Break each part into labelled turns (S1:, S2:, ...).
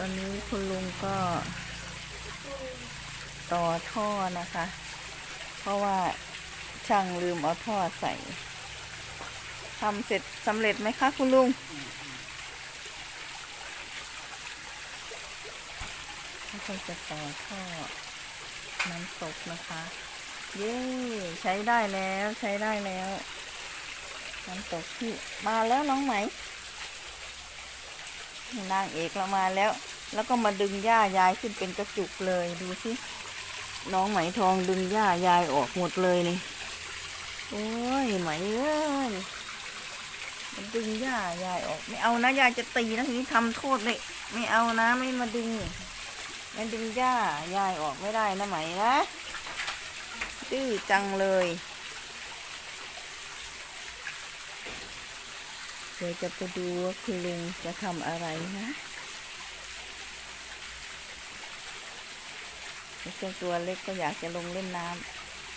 S1: ตอนนี้คุณลุงก็ต่อท่อนะคะ เพราะว่าช่างลืมเอาท่อใส่ทำเสร็จสำเร็จไหมคะ คุณลุงเขาก็จะต่อท่อน้ำตกนะคะ เย้ใช้ได้แล้วใช้ได้แล้วน้ำตกที่มาแล้วน้องไหมนางเอกเรามาแล้ว แล้วก็มาดึงหญ้ายายขึ้นเป็นกระจุกเลยดูสิน้องไหมทองดึงหญ้ายายออกหมดเลยนี่โอ้ยไหมเอ้ยมันดึงหญ้ายายออก ไม่เอานะยายจะตีนะทีนี้ทำโทษเลย ไม่เอานะไม่มาดึงไม่ดึงหญ้ายายออกไม่ได้นะไหมนะดื้อจังเลยเดี๋ยวจะไปดูว่าคุณลุงจะทำอะไรนะ เจ้าตัวเล็กก็อยากจะลงเล่นน้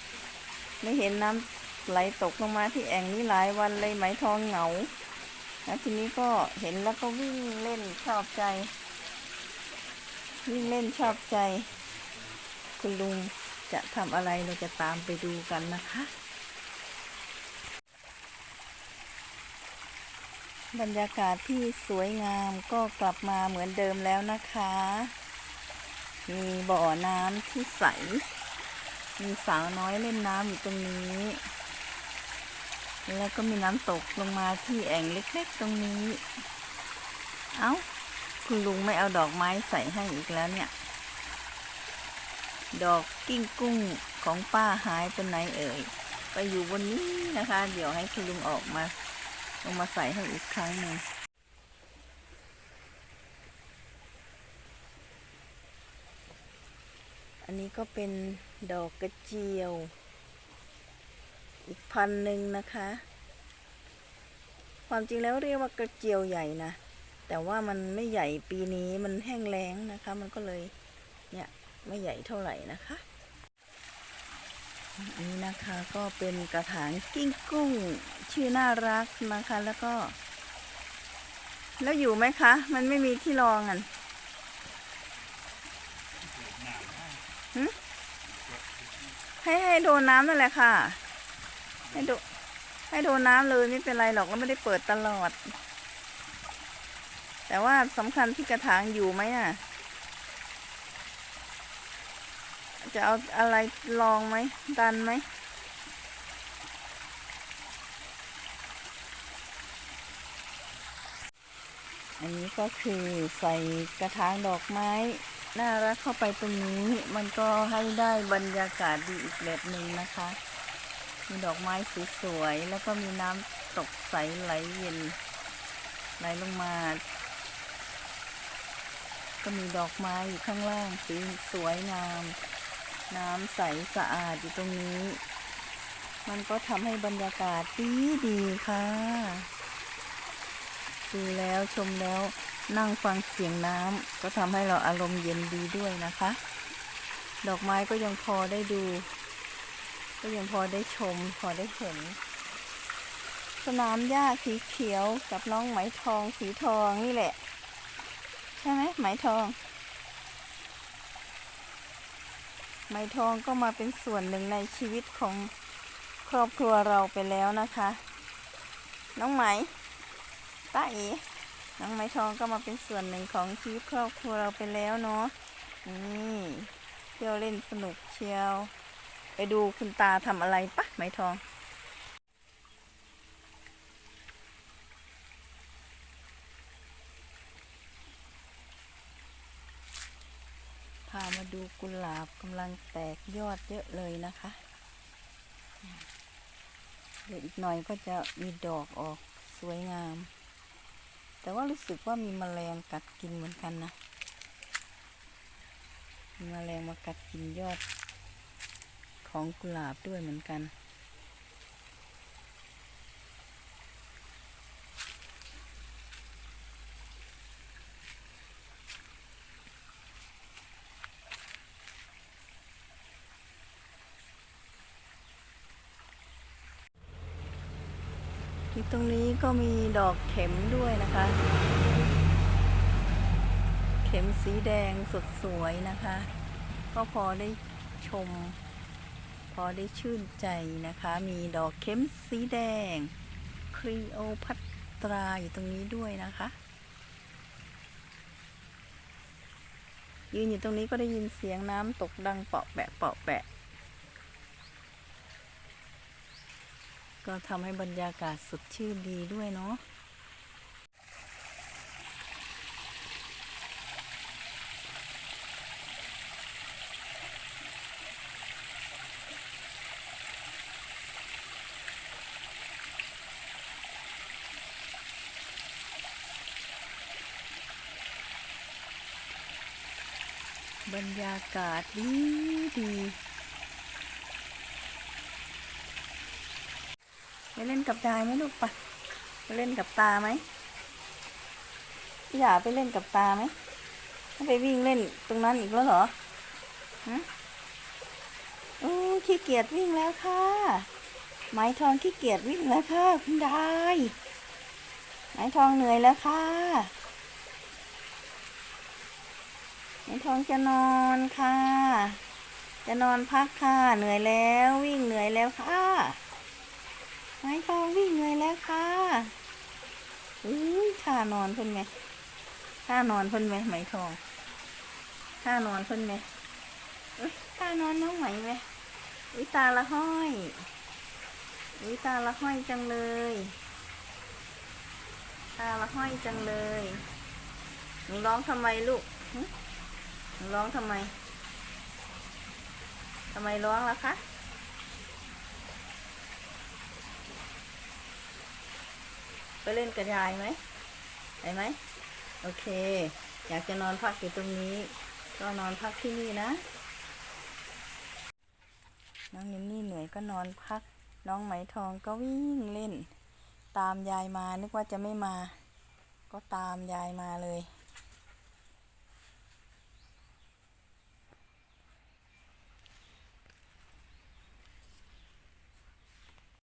S1: ำไม่เห็นน้ำไหลตกลงมาที่แอ่งนี้หลายวันเลยไหมทองเหงาแล้วทีนี้ก็เห็นแล้วก็วิ่งเล่นชอบใจ วิ่งเล่นชอบใจ คุณลุงจะทำอะไรเราจะตามไปดูกันนะคะ บรรยากาศที่สวยงามก็กลับมาเหมือนเดิมแล้วนะคะ มีบ่อน้ำที่ใส มีสาวน้อยเล่นน้ำอยู่ตรงนี้ แล้วก็มีน้ำตกลงมาที่แอ่งเล็กๆตรงนี้ เอา้า คุณลุงไม่เอาดอกไม้ใส่ให้อีกแล้วเนี่ย ดอกกิ้งกุ้งของป้าหายไปไหนเอ่ย ไปอยู่บนนี้นะคะ เดี๋ยวให้คุณลุงออกมาลงมาใส่ให้อีกครั้งหนึ่ง อันนี้ก็เป็นดอกกระเจียว อีกพันหนึ่งนะคะ ความจริงแล้วเรียกว่ากระเจียวใหญ่นะ แต่ว่ามันไม่ใหญ่ปีนี้มันแห้งแล้งนะคะ มันก็เลยเนี่ยไม่ใหญ่เท่าไหร่นะคะนนี้นะคะก็เป็นกระถางกิ้งกุ้ง ชื่อน่ารักนะคะแล้วก็ แล้วอยู่ไหมคะ มันไม่มีที่รองอะ ให้ให้โดนน้ำนั่นแหละค่ะ ให้โดให้โดนน้ำเลยไม่เป็นไรหรอกแล้วไม่ได้เปิดตลอด แต่ว่าสำคัญที่กระถางอยู่ไหมอะ จะเอาอะไรลองไหมดันไหมอันนี้ก็คือใส่กระถางดอกไม้ น่ารักเข้าไปตรงนี้ มันก็ให้ได้บรรยากาศดีอีกแบบหนึ่งนะคะ มีดอกไม้สวยๆแล้วก็มีน้ำตกใสไหลเย็น ไหลลงมา ก็มีดอกไม้อยู่ข้างล่างสีสวยงาม น้ำใสสะอาดอยู่ตรงนี้ มันก็ทำให้บรรยากาศดีดีค่ะ ดูแล้วชมแล้ว นั่งฟังเสียงน้ำก็ทำให้เราอารมณ์เย็นดีด้วยนะคะ ดอกไม้ก็ยังพอได้ดู ก็ยังพอได้ชม พอได้เห็น สนามหญ้าสีเขียวกับน้องไหมทองสีทองนี่แหละ ใช่ไหมไหมทอง ไหมทองก็มาเป็นส่วนหนึ่งในชีวิตของครอบครัวเราไปแล้วนะคะ น้องไหมตาเอ๋ น้องไหมทองก็มาเป็นส่วนหนึ่งของชีวิตครอบครัวเราไปแล้วเนาะนี่เที่ยวเล่นสนุกเชียว ไปดูคุณตาทำอะไรปะไหมทองพามาดูกุหลาบกำลังแตกยอดเยอะเลยนะคะ เดี๋ยวอีกหน่อยก็จะมีดอกออกสวยงาม แต่ว่ารู้สึกว่ามีแมลงกัดกินเหมือนกันนะมีแมลงมากัดกินยอดของกุหลาบด้วยเหมือนกัน ที่ตรงนี้ก็มีดอกเข็มด้วยนะคะ เข็มสีแดงสดสวยนะคะ ก็พอได้ชม พอได้ชื่นใจนะคะ มีดอกเข็มสีแดงครีโอพัตราอยู่ตรงนี้ด้วยนะคะยืนอยู่ตรงนี้ก็ได้ยินเสียงน้ำตกดังเปาะแปะเปาะแปะ ก็ทำให้บรรยากาศสดชื่นดีด้วยเนาะบรรยากาศดีดี ไปเล่นกับยายไหมลูกปะไปเล่นกับตาไหมพี่หยาไปเล่นกับตาไหมไปวิ่งเล่นตรงนั้นอีกแล้วเหรอฮะโอ้ขี้เกียจวิ่งแล้วค่ะไม้ทองขี้เกียจวิ่งแล้วค่ะคุณยายไม้ทองเหนื่อยแล้วค่ะไม้ทองจะนอนค่ะ จะนอนพักค่ะ เหนื่อยแล้ว วิ่งเหนื่อยแล้วค่ะ ไม้ทองวิ่งเหนื่อยแล้วค่ะอุ้ยท่านอนเพิ่นไหมท่านอนเพิ่นไหมไหมทองท่านอนเพิ่นไหมอุ้ยท่านอนน้องไหมไหมอุ้ยตาละห้อยอุ้ยตาละห้อยจังเลย ตาละห้อยจังเลยหนูร้องทำไมลูกหึหนูร้องทำไมทำไมร้องล่ะคะ ไปเล่นกับยายไหมไปไหม โอเค อยากจะนอนพักอยู่ตรงนี้ ก็นอนพักที่นี่นะ น้องนินนี่เหนื่อยก็นอนพัก น้องไหมทองก็วิ่งเล่น ตามยายมานึกว่าจะไม่มา ก็ตามยายมาเลย